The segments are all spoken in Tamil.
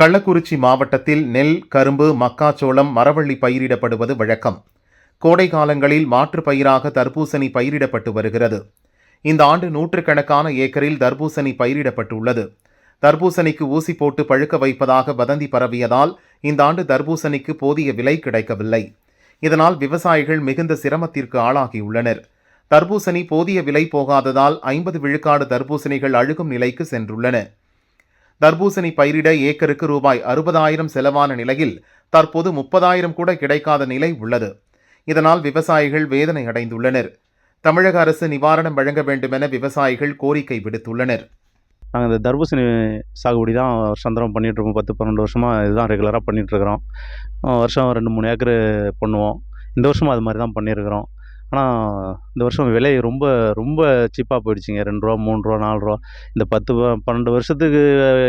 கள்ளக்குறிச்சி மாவட்டத்தில் நெல் கரும்பு மக்காச்சோளம் மரவள்ளி பயிரிடப்படுவது வழக்கம். கோடை காலங்களில் மாற்றுப் பயிராக தர்பூசணி பயிரிடப்பட்டு வருகிறது. இந்த ஆண்டு நூற்றுக்கணக்கான ஏக்கரில் தர்பூசணி பயிரிடப்பட்டுள்ளது. தர்பூசணிக்கு ஊசி போட்டு பழுக்க வைப்பதாக வதந்தி பரவியதால் இந்த ஆண்டு தர்பூசணிக்கு போதிய விலை கிடைக்கவில்லை. இதனால் விவசாயிகள் மிகுந்த சிரமத்திற்கு ஆளாகியுள்ளனர். தர்பூசணி போதிய விலை போகாததால் ஐம்பது விழுக்காடு தர்பூசணிகள் அழுகும் நிலைக்கு சென்றுள்ளன. தர்பூசணி பயிரிட ஏக்கருக்கு ரூபாய் அறுபதாயிரம் செலவான நிலையில் தற்போது முப்பதாயிரம் கூட கிடைக்காத நிலை உள்ளது. இதனால் விவசாயிகள் வேதனை அடைந்துள்ளனர். தமிழக அரசு நிவாரணம் வழங்க வேண்டுமென விவசாயிகள் கோரிக்கை விடுத்துள்ளனர். நாங்கள் இந்த தர்பூசணி சாகுபடி தான் வருஷந்தரம் பண்ணிகிட்ருக்கோம் பத்து பன்னெண்டு வருஷமாக இதுதான் ரெகுலராக பண்ணிகிட்ருக்குறோம் வருஷம் ரெண்டு மூணு ஏக்கரு பண்ணுவோம். இந்த வருஷமும் அது மாதிரி தான் பண்ணியிருக்கிறோம் ஆனால் இந்த வருஷம் விலை ரொம்ப ரொம்ப சீப்பாக போயிடுச்சுங்க. ரெண்டு ரூபா மூணு ரூபா நாலு ரூபா. இந்த பத்து பன்னெண்டு வருஷத்துக்கு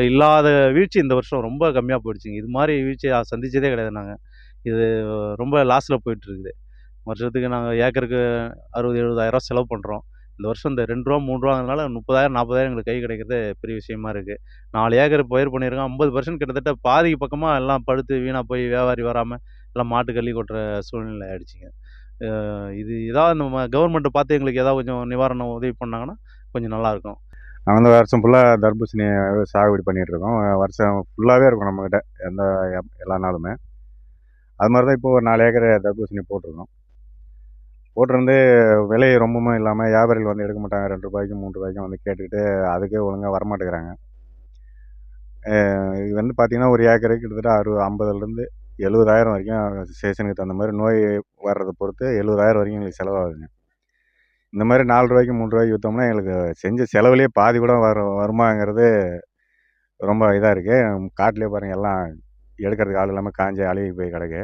இல்லாத வீழ்ச்சி இந்த வருஷம் ரொம்ப கம்மியாக போயிடுச்சுங்க. இது மாதிரி வீழ்ச்சி சந்தித்ததே கிடையாது நாங்கள் இது ரொம்ப லாஸில் போயிட்டுருக்குது. வருஷத்துக்கு நாங்கள் ஏக்கருக்கு அறுபது எழுபதாயிரரூவா செலவு பண்ணுறோம் இந்த வருஷம் இந்த ரெண்டு ரூபா மூணு ரூபாங்கிறதுனால முப்பதாயிரம் நாற்பதாயிரம் எங்களுக்கு கை கிடைக்கிறது பெரிய விஷயமா இருக்குது நாலு ஏக்கர் பயிர் பண்ணியிருக்கோம். ஐம்பது பர்சன்ட் கிட்டத்தட்ட பாதிக்கு பக்கமாக எல்லாம் படுத்து வீணாக போய் வியாபாரி வராமல் எல்லாம் மாட்டுக்கள்ளி கொட்டுற சூழ்நிலை ஆயிடுச்சுங்க. இது ஏதாவது நம்ம கவர்மெண்ட்டை பார்த்து எங்களுக்கு ஏதாவது கொஞ்சம் நிவாரணம் உதவி பண்ணாங்கன்னா கொஞ்சம் நல்லாயிருக்கும் நாங்கள் வந்து வருஷம் ஃபுல்லாக தர்பூசணி சாகுபடி பண்ணிகிட்டு இருக்கோம். வருஷம் ஃபுல்லாகவே இருக்கும் நம்மக்கிட்ட எந்த எல்லா நாளுமே. அது மாதிரி தான் இப்போ ஒரு நாலு ஏக்கர் தர்பூசணி போட்டிருக்கோம். போட்டிருந்து விலை ரொம்பவும் இல்லாமல் வியாபாரிகள் வந்து எடுக்க மாட்டாங்க. ரெண்டு ரூபாய்க்கு மூணு ரூபாய்க்கும் வந்து கேட்டுக்கிட்டு அதுக்கே ஒழுங்காக வரமாட்டேங்கிறாங்க. இது வந்து பார்த்திங்கன்னா ஒரு ஏக்கருக்கு கிட்டத்தட்ட அறுபது ஐம்பதுலேருந்து எழுபதாயிரம் வரைக்கும் சீசனுக்கு தகுந்த மாதிரி நோய் வர்றதை பொறுத்து எழுபதாயிரம் வரைக்கும் எங்களுக்கு செலவாகுதுங்க. இந்த மாதிரி நாலு ரூபாய்க்கு மூணு ரூபாய்க்கு விற்றோம்னா எங்களுக்கு செஞ்ச செலவுலேயே பாதி கூட வரும் வருமாங்கிறது ரொம்ப இதாக இருக்குது காட்டிலே பாருங்கள் எல்லாம் எடுக்கிறதுக்கு ஆள் இல்லாமல் காஞ்சி அழுகி போய் கிடக்கு.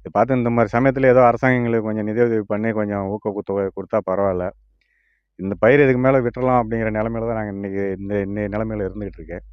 இதை பார்த்து இந்த மாதிரி சமயத்தில் ஏதோ அரசாங்கங்களுக்கு கொஞ்சம் நிதியுதவி பண்ணி கொஞ்சம் ஊக்கத்தொகை கொடுத்தா பரவாயில்ல. இந்த பயிர் இதுக்கு மேலே விட்டுறலாம் அப்படிங்கிற நிலமையில தான் நாங்கள் இன்றைக்கி இந்த இன்னைய நிலமையில இருந்துகிட்டு இருக்கேன்.